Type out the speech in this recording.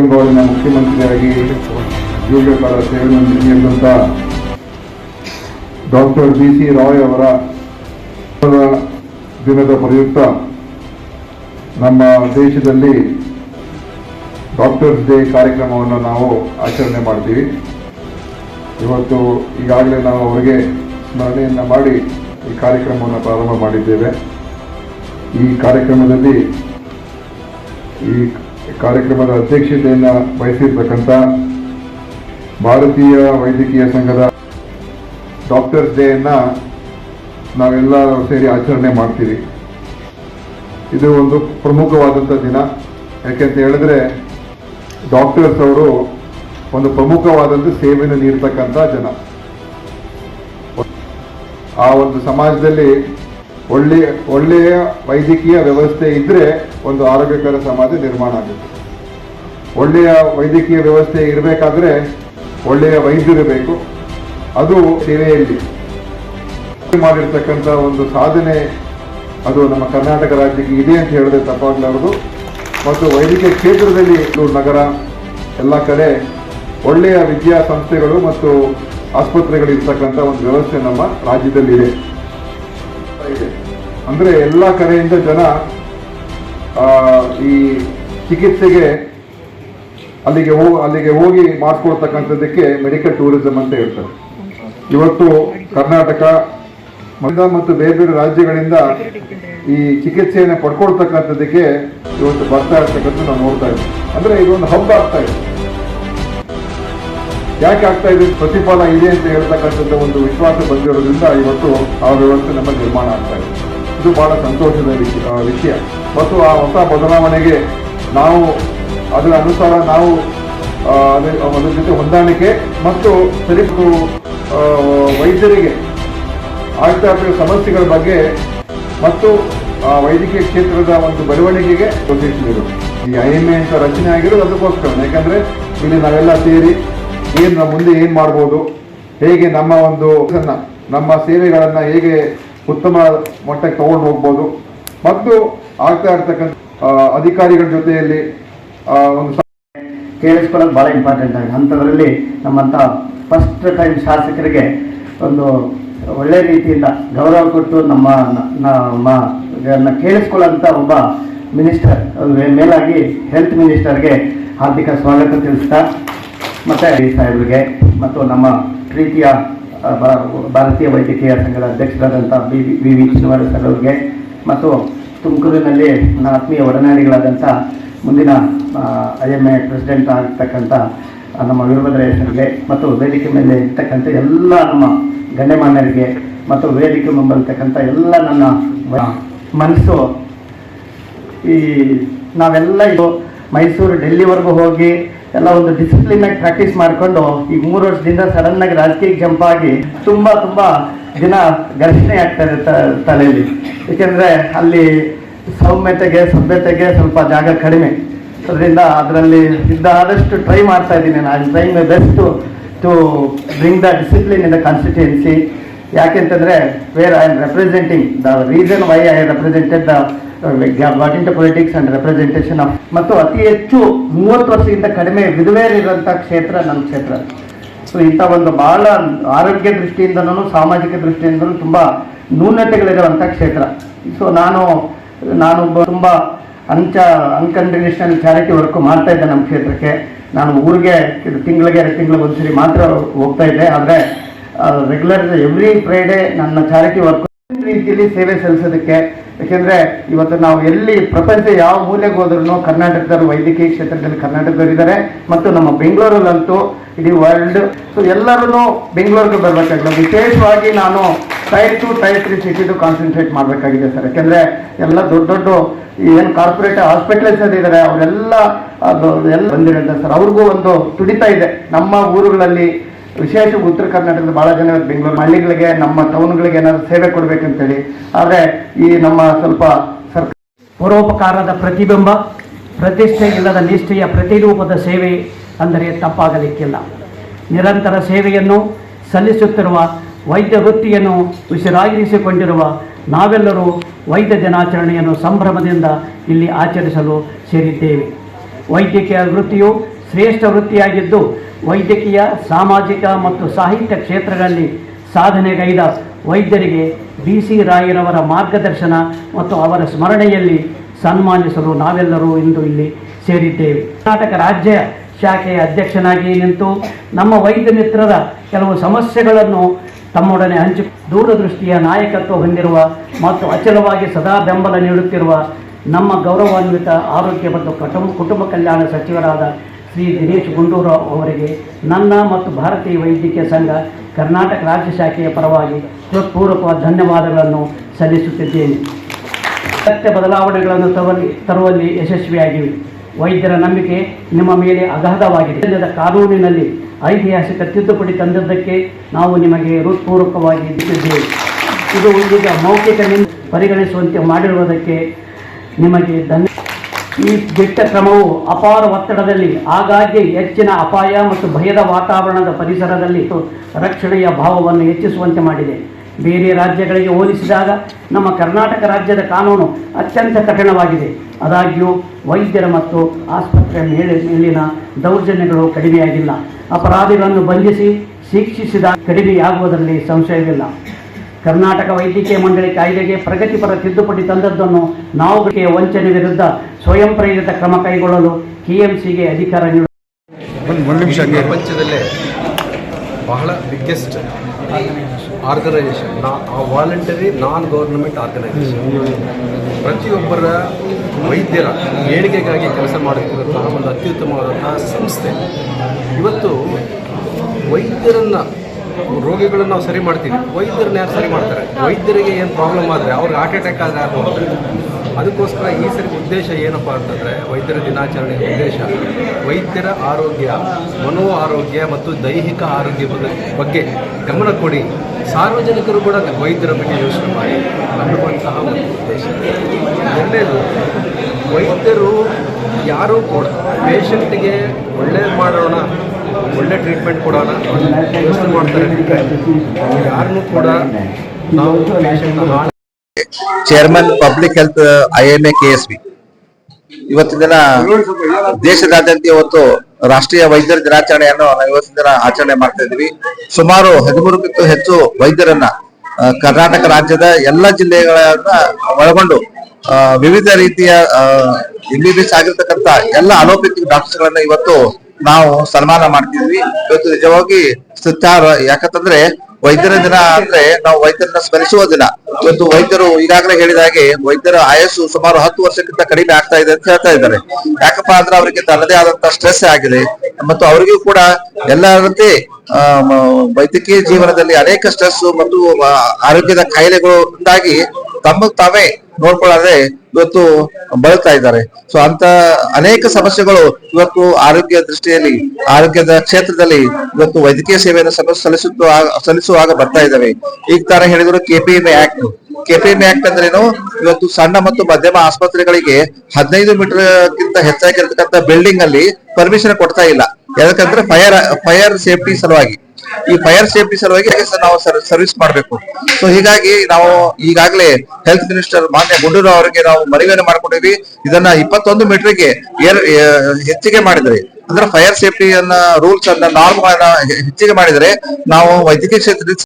ಬೆಂಗಾವಲಿನ ಮುಖ್ಯಮಂತ್ರಿಯಾಗಿ ದೀರ್ಘಕಾಲ ಸೇವೆ ನೀಡಿದಂಥ ಡಾಕ್ಟರ್ ಬಿ ಸಿ ರಾಯ್ ಅವರ ದಿನದ ಪ್ರಯುಕ್ತ ನಮ್ಮ ದೇಶದಲ್ಲಿ ಡಾಕ್ಟರ್ಸ್ ಡೇ ಕಾರ್ಯಕ್ರಮವನ್ನು ನಾವು ಆಚರಣೆ ಮಾಡ್ತೀವಿ. ಇವತ್ತು ಈಗಾಗಲೇ ನಾವು ಅವರಿಗೆ ಸ್ಮರಣೆಯನ್ನು ಮಾಡಿ ಈ ಕಾರ್ಯಕ್ರಮವನ್ನು ಪ್ರಾರಂಭ ಮಾಡಿದ್ದೇವೆ. ಈ ಕಾರ್ಯಕ್ರಮದಲ್ಲಿ ಈ ಕಾರ್ಯಕ್ರಮದ ಅಧ್ಯಕ್ಷತೆಯನ್ನು ವಹಿಸಿರ್ತಕ್ಕಂಥ ಭಾರತೀಯ ವೈದ್ಯಕೀಯ ಸಂಘದ ಡಾಕ್ಟರ್ಸ್ ಡೇಯನ್ನು ನಾವೆಲ್ಲ ಸೇರಿ ಆಚರಣೆ ಮಾಡ್ತೀವಿ. ಇದು ಒಂದು ಪ್ರಮುಖವಾದಂಥ ದಿನ. ಯಾಕೆಂತ ಹೇಳಿದ್ರೆ ಡಾಕ್ಟರ್ಸ್ ಅವರು ಒಂದು ಪ್ರಮುಖವಾದಂಥ ಸೇವೆಯನ್ನು ನೀಡ್ತಕ್ಕಂಥ ಜನ. ಆ ಒಂದು ಸಮಾಜದಲ್ಲಿ ಒಳ್ಳೆಯ ಒಳ್ಳೆಯ ವೈದ್ಯಕೀಯ ವ್ಯವಸ್ಥೆ ಇದ್ದರೆ ಒಂದು ಆರೋಗ್ಯಕರ ಸಮಾಜ ನಿರ್ಮಾಣ ಆಗುತ್ತೆ. ಒಳ್ಳೆಯ ವೈದ್ಯಕೀಯ ವ್ಯವಸ್ಥೆ ಇರಬೇಕಾದ್ರೆ ಒಳ್ಳೆಯ ವೈದ್ಯರಬೇಕು ಅದು ಸೇವೆಯಲ್ಲಿ ಮಾಡಿರ್ತಕ್ಕಂಥ ಒಂದು ಸಾಧನೆ, ಅದು ನಮ್ಮ ಕರ್ನಾಟಕ ರಾಜ್ಯಕ್ಕೆ ಇದೆ ಅಂತ ಹೇಳಿದ್ರೆ ತಪ್ಪಾಗಲಾರದು. ಮತ್ತು ವೈದ್ಯಕೀಯ ಕ್ಷೇತ್ರದಲ್ಲಿ ನಗರ, ಎಲ್ಲ ಕಡೆ ಒಳ್ಳೆಯ ವಿದ್ಯಾಸಂಸ್ಥೆಗಳು ಮತ್ತು ಆಸ್ಪತ್ರೆಗಳಿರ್ತಕ್ಕಂಥ ಒಂದು ವ್ಯವಸ್ಥೆ ನಮ್ಮ ರಾಜ್ಯದಲ್ಲಿದೆ. ಇದೆ. ಅಂದರೆ ಎಲ್ಲ ಕಡೆಯಿಂದ ಜನ ಈ ಚಿಕಿತ್ಸೆಗೆ ಅಲ್ಲಿಗೆ ಹೋ, ಅಲ್ಲಿಗೆ ಹೋಗಿ ಮಾಡಿಸ್ಕೊಳ್ತಕ್ಕಂಥದ್ದಕ್ಕೆ ಮೆಡಿಕಲ್ ಟೂರಿಸಂ ಅಂತ ಹೇಳ್ತಾರೆ. ಇವತ್ತು ಕರ್ನಾಟಕ ಮತ್ತು ಬೇರೆ ಬೇರೆ ರಾಜ್ಯಗಳಿಂದ ಈ ಚಿಕಿತ್ಸೆಯನ್ನು ಪಡ್ಕೊಳ್ತಕ್ಕಂಥದ್ದಕ್ಕೆ ಇವತ್ತು ಬರ್ತಾ ಇರ್ತಕ್ಕಂಥ ನಾವು ನೋಡ್ತಾ ಇದ್ದೀವಿ. ಅಂದ್ರೆ ಇದೊಂದು ಹಬ್ಬ ಆಗ್ತಾ ಇದೆ. ಯಾಕೆ ಆಗ್ತಾ ಇದೆ? ಪ್ರತಿಫಲ ಇದೆ ಅಂತ ಹೇಳ್ತಕ್ಕಂಥದ್ದು ಒಂದು ವಿಶ್ವಾಸ ಬಂದಿರೋದ್ರಿಂದ ಇವತ್ತು ಆ ವ್ಯವಸ್ಥೆ ನಮ್ಮ ನಿರ್ಮಾಣ ಆಗ್ತಾ ಇದೆ. ಇದು ಬಹಳ ಸಂತೋಷದ ವಿಷಯ. ಮತ್ತು ಆ ಹೊಸ ಬದಲಾವಣೆಗೆ ನಾವು ಅದರ ಅನುಸಾರ ನಾವು ಅದರ ಜೊತೆ ಹೊಂದಾಣಿಕೆ ಮತ್ತು ಸರಿಪು ವೈದ್ಯರಿಗೆ ಆಗ್ತಾ ಇರುವ ಸಮಸ್ಯೆಗಳ ಬಗ್ಗೆ ಮತ್ತು, ಆ, ವೈದ್ಯಕೀಯ ಕ್ಷೇತ್ರದ ಒಂದು ಬೆಳವಣಿಗೆಗೆ ಉದ್ದೇಶಿಸಿದರು ಈ ಐ ಎಂ ಎ ಅಂತ ರಚನೆ ಆಗಿರೋದು ಅದಕ್ಕೋಸ್ಕರ ಯಾಕಂದ್ರೆ ಇಲ್ಲಿ ನಾವೆಲ್ಲ ಸೇರಿ ಏನು ಮುಂದೆ ಏನು ಮಾಡ್ಬೋದು? ಹೇಗೆ ನಮ್ಮ ಒಂದು ನಮ್ಮ ಸೇವೆಗಳನ್ನು ಹೇಗೆ ಉತ್ತಮ ಮಟ್ಟಕ್ಕೆ ತಗೊಂಡು ಹೋಗ್ಬೋದು? ಮತ್ತು ಆಗ್ತಾ ಇರ್ತಕ್ಕಂಥ ಅಧಿಕಾರಿಗಳ ಜೊತೆಯಲ್ಲಿ ಒಂದು ಕೇಳಿಸ್ಕೊಳ್ಳೋದು ಭಾಳ ಇಂಪಾರ್ಟೆಂಟ್ ಆಗಿದೆ. ಅಂಥದ್ರಲ್ಲಿ ನಮ್ಮಂಥ ಫಸ್ಟ್ ಟೈಮ್ ಶಾಸಕರಿಗೆ ಒಂದು ಒಳ್ಳೆ ರೀತಿಯಿಂದ ಗೌರವ ಕೊಟ್ಟು ನಮ್ಮ ನಮ್ಮ ಕೇಳಿಸ್ಕೊಳ್ಳೋಂಥ ಒಬ್ಬ ಮಿನಿಸ್ಟರ್ ಮೇಲಾಗಿ ಹೆಲ್ತ್ ಮಿನಿಸ್ಟರ್ಗೆ ಹಾರ್ದಿಕ ಸ್ವಾಗತ ತಿಳಿಸ್ತಾ ಮತ್ತು ಸಾಹೇಬರಿಗೆ ಮತ್ತು ನಮ್ಮ ಪ್ರೀತಿಯ ಭಾರತೀಯ ವೈದ್ಯಕೀಯ ಸಂಘದ ಅಧ್ಯಕ್ಷರಾದಂಥ B V V Srinivasa sir ಅವರಿಗೆ ಮತ್ತು ತುಮಕೂರಿನಲ್ಲಿ ನನ್ನ ಆತ್ಮೀಯ ಒಡನಾಡಿಗಳಾದಂಥ ಮುಂದಿನ ಐ ಎಂ ಎ ಪ್ರೆಸಿಡೆಂಟ್ ಆಗಿರ್ತಕ್ಕಂಥ ನಮ್ಮ ವೀರಭದ್ರೇಶ್ವರಿಗೆ ಮತ್ತು ವೇದಿಕೆ ಮೇಲೆ ಇರ್ತಕ್ಕಂಥ ಎಲ್ಲ ನಮ್ಮ ಗಣ್ಯಮಾನ್ಯರಿಗೆ ಮತ್ತು ವೇದಿಕೆ ಮುಂಬರ್ತಕ್ಕಂಥ ಎಲ್ಲ ನನ್ನ ಮನಸ್ಸು. ಈ ನಾವೆಲ್ಲ ಇದು ಮೈಸೂರು ಡೆಲ್ಲಿವರೆಗೂ ಹೋಗಿ ಎಲ್ಲ ಒಂದು ಡಿಸಿಪ್ಲಿನ್ ಆಗಿ ಪ್ರಾಕ್ಟೀಸ್ ಮಾಡಿಕೊಂಡು ಈ ಮೂರು ವರ್ಷದಿಂದ ಸಡನ್ ಆಗಿ ರಾಜಕೀಯ ಜಂಪ್ ಆಗಿ ತುಂಬಾ ತುಂಬಾ ದಿನ ಘರ್ಷಣೆ ಆಗ್ತಾ ಇದೆ ತಲೆಯಲ್ಲಿ. ಏಕೆಂದ್ರೆ ಅಲ್ಲಿ ಸೌಮ್ಯತೆಗೆ, ಸಭ್ಯತೆಗೆ ಸ್ವಲ್ಪ ಜಾಗ ಕಡಿಮೆ. ಅದರಿಂದ ಅದರಲ್ಲಿ ಇದ್ದ ಆದಷ್ಟು ಟ್ರೈ ಮಾಡ್ತಾ ಇದ್ದೀನಿ ನಾನು. Try best to bring the discipline in the constituency ಯಾಕೆಂತಂದ್ರೆ where I am representing the reason why I represented the to politics and representation of ಮತ್ತು ಅತಿ ಹೆಚ್ಚು ಮೂವತ್ತು ವರ್ಷದಿಂದ ಕಡಿಮೆ ವಿಧವೆಯರಿರುವಂಥ ಕ್ಷೇತ್ರ ನಮ್ಮ ಕ್ಷೇತ್ರ. ಸೊ ಇಂಥ ಒಂದು ಬಹಳ ಆರೋಗ್ಯ ದೃಷ್ಟಿಯಿಂದನೂ ಸಾಮಾಜಿಕ ದೃಷ್ಟಿಯಿಂದಲೂ ತುಂಬ ನ್ಯೂನತೆಗಳಿರುವಂಥ ಕ್ಷೇತ್ರ. ಸೊ ನಾನು ನಾನು ತುಂಬ ಅಂಚ ಅನ್ಕಂಡೀಷನಲ್ ಚಾರಿಟಿ ವರ್ಕ್ ಮಾಡ್ತಾ ಇದ್ದೆ ನಮ್ಮ ಕ್ಷೇತ್ರಕ್ಕೆ. ನಾನು ಊರಿಗೆ, ತಿಂಗಳಿಗೆ, ಎರಡು ತಿಂಗಳಿಗೆ ಒಂದ್ಸರಿ ಮಾತ್ರ ಹೋಗ್ತಾ ಇದ್ದೆ. ಆದರೆ ರೆಗ್ಯುಲರ್ ಎವ್ರಿ ಫ್ರೈಡೇ ನನ್ನ ಚಾರಿಟಿ ವರ್ಕ್ ರೀತಿಯಲ್ಲಿ ಸೇವೆ ಸಲ್ಲಿಸೋದಕ್ಕೆ. ಯಾಕೆಂದ್ರೆ ಇವತ್ತು ನಾವು ಎಲ್ಲಿ ಪ್ರಪಂಚ ಯಾವ ಮೂಲೆಗೆ ಹೋದ್ರೂ ಕರ್ನಾಟಕದವರು ವೈದ್ಯಕೀಯ ಕ್ಷೇತ್ರದಲ್ಲಿ ಕರ್ನಾಟಕದವರಿದ್ದಾರೆ ಮತ್ತು ನಮ್ಮ ಬೆಂಗಳೂರಲ್ಲಂತೂ ಇಡೀ ವರ್ಲ್ಡ್ ಸೊ ಎಲ್ಲರೂ ಬೆಂಗಳೂರಿಗೆ ಬರಬೇಕಾಗಿಲ್ಲ ವಿಶೇಷವಾಗಿ ನಾನು ಟೈರ್ ಟು ಟೈರ್ ತ್ರೀ ಸಿಟಿದು ಕಾನ್ಸಂಟ್ರೇಟ್ ಮಾಡಬೇಕಾಗಿದೆ ಸರ್. ಯಾಕೆಂದ್ರೆ ಎಲ್ಲ ದೊಡ್ಡ ದೊಡ್ಡ ಏನು ಕಾರ್ಪೊರೇಟ್ ಹಾಸ್ಪಿಟಲ್ಸ್ ಇದ್ದಾರೆ ಅವರೆಲ್ಲ ಎಲ್ಲ ಸರ್. ಅವ್ರಿಗೂ ಒಂದು ತುಡಿತಾ ಇದೆ. ನಮ್ಮ ಊರುಗಳಲ್ಲಿ ವಿಶೇಷ ಉತ್ತರ ಕರ್ನಾಟಕದ ಬಹಳ ಜನ ಬೆಂಗಳೂರು ಹಳ್ಳಿಗಳಿಗೆ, ನಮ್ಮ ಟೌನ್ಗಳಿಗೆ ಏನಾದ್ರು ಸೇವೆ ಕೊಡ್ಬೇಕಂತೇಳಿ. ಆದರೆ ಈ ನಮ್ಮ ಸ್ವಲ್ಪ ಸರ್ಕಾರ ಪರೋಪಕಾರದ ಪ್ರತಿಬಿಂಬ, ಪ್ರತಿಷ್ಠೆ ಇಲ್ಲದ ನಿಷ್ಠೆಯ ಪ್ರತಿರೂಪದ ಸೇವೆ ಅಂದರೆ ತಪ್ಪಾಗಲಿಕ್ಕಿಲ್ಲ. ನಿರಂತರ ಸೇವೆಯನ್ನು ಸಲ್ಲಿಸುತ್ತಿರುವ ವೈದ್ಯ ವೃತ್ತಿಯನ್ನು ಉಸಿರಾಗಿರಿಸಿಕೊಂಡಿರುವ ನಾವೆಲ್ಲರೂ ವೈದ್ಯ ದಿನಾಚರಣೆಯನ್ನು ಸಂಭ್ರಮದಿಂದ ಇಲ್ಲಿ ಆಚರಿಸಲು ಸೇರಿದ್ದೇವೆ. ವೈದ್ಯಕೀಯ ವೃತ್ತಿಯು ಶ್ರೇಷ್ಠ ವೃತ್ತಿಯಾಗಿದ್ದು ವೈದ್ಯಕೀಯ, ಸಾಮಾಜಿಕ ಮತ್ತು ಸಾಹಿತ್ಯ ಕ್ಷೇತ್ರಗಳಲ್ಲಿ ಸಾಧನೆಗೈದ ವೈದ್ಯರಿಗೆ ಬಿ ಸಿ ರಾಯರವರ ಮಾರ್ಗದರ್ಶನ ಮತ್ತು ಅವರ ಸ್ಮರಣೆಯಲ್ಲಿ ಸನ್ಮಾನಿಸಲು ನಾವೆಲ್ಲರೂ ಇಂದು ಇಲ್ಲಿ ಸೇರಿದ್ದೇವೆ. ಕರ್ನಾಟಕ ರಾಜ್ಯ ಶಾಖೆಯ ಅಧ್ಯಕ್ಷನಾಗಿ ನಿಂತು ನಮ್ಮ ವೈದ್ಯ ಮಿತ್ರರ ಕೆಲವು ಸಮಸ್ಯೆಗಳನ್ನು ತಮ್ಮೊಡನೆ ಹಂಚಿ, ದೂರದೃಷ್ಟಿಯ ನಾಯಕತ್ವ ಹೊಂದಿರುವ ಮತ್ತು ಅಚಲವಾಗಿ ಸದಾ ಬೆಂಬಲ ನೀಡುತ್ತಿರುವ ನಮ್ಮ ಗೌರವಾನ್ವಿತ ಆರೋಗ್ಯ ಮತ್ತು ಕುಟುಂಬ ಕುಟುಂಬ ಕಲ್ಯಾಣ ಸಚಿವರಾದ ಶ್ರೀ ದಿನೇಶ್ ಗುಂಡೂರಾವ್ ಅವರಿಗೆ ನನ್ನ ಮತ್ತು ಭಾರತೀಯ ವೈದ್ಯಕೀಯ ಸಂಘ, ಕರ್ನಾಟಕ ರಾಜ್ಯ ಶಾಖೆಯ ಪರವಾಗಿ ಹೃತ್ಪೂರ್ವಕ ಧನ್ಯವಾದಗಳನ್ನು ಸಲ್ಲಿಸುತ್ತಿದ್ದೇನೆ. ಸತ್ಯ ಬದಲಾವಣೆಗಳನ್ನು ತರುವಲ್ಲಿ ತರುವಲ್ಲಿ ಯಶಸ್ವಿಯಾಗಿವೆ ವೈದ್ಯರ ನಂಬಿಕೆ ನಿಮ್ಮ ಮೇಲೆ ಅಗಾಧವಾಗಿದೆ. ಇಲ್ಲದ ಕಾನೂನಿನಲ್ಲಿ ಐತಿಹಾಸಿಕ ತಿದ್ದುಪಡಿ ತಂದದ್ದಕ್ಕೆ ನಾವು ನಿಮಗೆ ಹೃತ್ಪೂರ್ವಕವಾಗಿ ಇದ್ದಿದ್ದೇವೆ ಇದು ಈಗ ಮೌಖಿಕ ಪರಿಗಣಿಸುವಂತೆ ಮಾಡಿರುವುದಕ್ಕೆ ನಿಮಗೆ ಧನ್ಯ ಈ ದಿಟ್ಟ ಕ್ರಮವು ಅಪಾರ ಒತ್ತಡದಲ್ಲಿ, ಆಗಾಗ್ಗೆ ಹೆಚ್ಚಿನ ಅಪಾಯ ಮತ್ತು ಭಯದ ವಾತಾವರಣದ ಪರಿಸರದಲ್ಲಿ ರಕ್ಷಣೆಯ ಭಾವವನ್ನು ಹೆಚ್ಚಿಸುವಂತೆ ಮಾಡಿದೆ. ಬೇರೆ ರಾಜ್ಯಗಳಿಗೆ ಹೋಲಿಸಿದಾಗ ನಮ್ಮ ಕರ್ನಾಟಕ ರಾಜ್ಯದ ಕಾನೂನು ಅತ್ಯಂತ ಕಠಿಣವಾಗಿದೆ. ಆದಾಗ್ಯೂ ವೈದ್ಯರ ಮತ್ತು ಆಸ್ಪತ್ರೆ ಮೇಲೆ ಮೇಲಿನ ದೌರ್ಜನ್ಯಗಳು ಕಡಿಮೆಯಾಗಿಲ್ಲ. ಅಪರಾಧಿಗಳನ್ನು ಬಂಧಿಸಿ, ಶಿಕ್ಷಿಸಿದ ಕಡಿಮೆಯಾಗುವುದರಲ್ಲಿ ಸಂಶಯವಿಲ್ಲ. ಕರ್ನಾಟಕ ವೈದ್ಯಕೀಯ ಮಂಡಳಿ ಕಾಯ್ದೆಗೆ ಪ್ರಗತಿಪರ ತಿದ್ದುಪಡಿ ತಂದದ್ದನ್ನು ನಾವು ವಂಚನೆ ವಿರುದ್ಧ ಸ್ವಯಂ ಪ್ರೇರಿತ ಕ್ರಮ ಕೈಗೊಳ್ಳಲು ಕೆಎಂಸಿಗೆ ಅಧಿಕಾರ ಇಡೀ ಪ್ರಪಂಚದಲ್ಲೇ ಬಹಳ ಬಿಗ್ಗೆಸ್ಟ್ ಆರ್ಗನೈಸೇಷನ್ ನಾ ವಾಲಂಟರಿ ನಾನ್ ಗೌರ್ನಮೆಂಟ್ ಆರ್ಗನೈಸೇಷನ್ ಪ್ರತಿಯೊಬ್ಬರ ವೈದ್ಯರ ಏಳಿಗೆಗಾಗಿ ಕೆಲಸ ಮಾಡುತ್ತಿರುವಂತಹ ಒಂದು ಅತ್ಯುತ್ತಮವಾದಂತಹ ಸಂಸ್ಥೆ. ಇವತ್ತು ವೈದ್ಯರನ್ನು ರೋಗಿಗಳನ್ನು ನಾವು ಸರಿ ಮಾಡ್ತೀವಿ. ವೈದ್ಯರನ್ನ ಯಾರು ಸರಿ ಮಾಡ್ತಾರೆ? ವೈದ್ಯರಿಗೆ ಏನು ಪ್ರಾಬ್ಲಮ್ ಆದರೆ ಅವ್ರಿಗೆ ಹಾರ್ಟ್ ಅಟ್ಯಾಕ್ ಆದರೆ ಯಾರು ಅದಕ್ಕೋಸ್ಕರ ಈ ಸರಿ ಉದ್ದೇಶ ಏನಪ್ಪ ಅಂತಂದರೆ, ವೈದ್ಯರ ದಿನಾಚರಣೆ ಉದ್ದೇಶ ವೈದ್ಯರ ಆರೋಗ್ಯ ಮನೋ ಆರೋಗ್ಯ ಮತ್ತು ದೈಹಿಕ ಆರೋಗ್ಯ ಬಗ್ಗೆ ಗಮನ ಕೊಡಿ. ಸಾರ್ವಜನಿಕರು ಕೂಡ ವೈದ್ಯರ ಬಗ್ಗೆ ಯೋಚನೆ ಮಾಡಿ. ಅನ್ನುವಂತಹ ಒಂದು ಉದ್ದೇಶ. ಎರಡನೇದು, ವೈದ್ಯರು ಯಾರೂ ಕೂಡ ಪೇಷಂಟ್ಗೆ ಒಳ್ಳೇದು ಮಾಡೋಣ. ಒಳ್ಳೆ ಟ್ರೀಟ್ಮೆಂಟ್ ಕೊಡೋಣ. ವ್ಯವಸ್ಥೆ ಮಾಡ್ತಾರೆ ಯಾರನ್ನೂ ಕೂಡ ನಾವು chairman public health I M A K S B ಇವತ್ತಿನ ದಿನ ದೇಶದಾದ್ಯಂತ ಇವತ್ತು ರಾಷ್ಟ್ರೀಯ ವೈದ್ಯರ ದಿನಾಚರಣೆಯನ್ನು ನಾವು ಇವತ್ತಿನ ದಿನ ಆಚರಣೆ ಮಾಡ್ತಾ ಇದ್ದೀವಿ. ಸುಮಾರು ಹದಿಮೂರಕ್ಕಿಂತ ಹೆಚ್ಚು ವೈದ್ಯರನ್ನ ಕರ್ನಾಟಕ ರಾಜ್ಯದ ಎಲ್ಲ ಜಿಲ್ಲೆಗಳನ್ನ ಒಳಗೊಂಡು ವಿವಿಧ ರೀತಿಯ ಎಂ ಬಿ ಬಿ ಎಸ್ ಆಗಿರ್ತಕ್ಕಂಥ ಎಲ್ಲ ಡಾಕ್ಟರ್ಗಳನ್ನ ಇವತ್ತು ನಾವು ಸನ್ಮಾನ ಮಾಡ್ತಿದ್ವಿ ಇವತ್ತು ನಿಜವಾಗಿ ಸುತ್ತಾರ. ಯಾಕಂತಂದ್ರೆ ವೈದ್ಯರ ದಿನ ಅಂದ್ರೆ ನಾವು ವೈದ್ಯರನ್ನ ಸ್ಮರಿಸುವ ದಿನ. ಇವತ್ತು ವೈದ್ಯರು ಈಗಾಗಲೇ ಹೇಳಿದ ಹಾಗೆ ವೈದ್ಯರ ಆಯಸ್ಸು ಸುಮಾರು ಹತ್ತು ವರ್ಷಕ್ಕಿಂತ ಕಡಿಮೆ ಆಗ್ತಾ ಇದೆ ಅಂತ ಹೇಳ್ತಾ ಇದ್ದಾರೆ. ಯಾಕಪ್ಪ ಅಂದ್ರೆ ಅವರಿಗೆ ತನ್ನದೇ ಆದಂತ ಸ್ಟ್ರೆಸ್ ಆಗಿದೆ. ಮತ್ತು ಅವರಿಗೂ ಕೂಡ ಎಲ್ಲರಂತೆ ವೈದ್ಯಕೀಯ ಜೀವನದಲ್ಲಿ ಅನೇಕ ಸ್ಟ್ರೆಸ್ ಮತ್ತು ಆರೋಗ್ಯದ ಕಾಯಿಲೆಗಳು ಉಂಟಾಗಿ ತಮ್ಮ ತಾವೇ ನೋಡ್ಕೊಳ್ಳದೆ ಇವತ್ತು ಬಳಲ್ತಾ ಇದ್ದಾರೆ. ಸೊ ಅಂತ ಅನೇಕ ಸಮಸ್ಯೆಗಳು ಇವತ್ತು ಆರೋಗ್ಯ ದೃಷ್ಟಿಯಲ್ಲಿ, ಆರೋಗ್ಯದ ಕ್ಷೇತ್ರದಲ್ಲಿ ಇವತ್ತು ವೈದ್ಯಕೀಯ ಸೇವೆಯನ್ನು ಸಲ್ಲಿಸುತ್ತ ಸಲ್ಲಿಸುವಾಗ ಬರ್ತಾ ಇದ್ದಾವೆ. ಈಗ ತರ ಹೇಳಿದ್ರು ಕೆಪಿಎಂ ಆಕ್ಟ್ ಕೆಪಿಎಂ ಆಕ್ಟ್ ಅಂದ್ರೇನು ಇವತ್ತು ಸಣ್ಣ ಮತ್ತು ಮಧ್ಯಮ ಆಸ್ಪತ್ರೆಗಳಿಗೆ ಹದಿನೈದು ಮೀಟರ್ ಗಿಂತ ಹೆಚ್ಚಾಗಿರ್ತಕ್ಕಂಥ ಬಿಲ್ಡಿಂಗ್ ಅಲ್ಲಿ ಪರ್ಮಿಷನ್ ಕೊಡ್ತಾ ಇಲ್ಲ. ಯಾಕಂದ್ರೆ ಫೈರ್ ಫೈರ್ ಸೇಫ್ಟಿ ಸಲುವಾಗಿ. ಈ ಫೈರ್ ಸೇಫ್ಟಿ ಸಲುವಾಗಿ ನಾವು ಸರ್ವಿಸ್ ಮಾಡಬೇಕು. ಸೊ ಹೀಗಾಗಿ ನಾವು ಈಗಾಗಲೇ ಹೆಲ್ತ್ ಮಿನಿಸ್ಟರ್ ಮಾನ್ಯ ಗುಂಡೂರಾವ್ ಅವರಿಗೆ ನಾವು ಮನವಿಯನ್ನು ಮಾಡಿಕೊಂಡಿವಿ ಇದನ್ನ ಇಪ್ಪತ್ತೊಂದು ಮೀಟರ್ಗೆ ಹೆಚ್ಚಿಗೆ ಮಾಡಿದ್ರೆ, ಅಂದ್ರೆ ಫೈರ್ ಸೇಫ್ಟಿ ಅನ್ನ ರೂಲ್ಸ್ ಅನ್ನ ನಾರ್ಮ್ ಹೆಚ್ಚಿಗೆ ಮಾಡಿದ್ರೆ ನಾವು ವೈದ್ಯಕೀಯ ಕ್ಷೇತ್ರದಲ್ಲಿ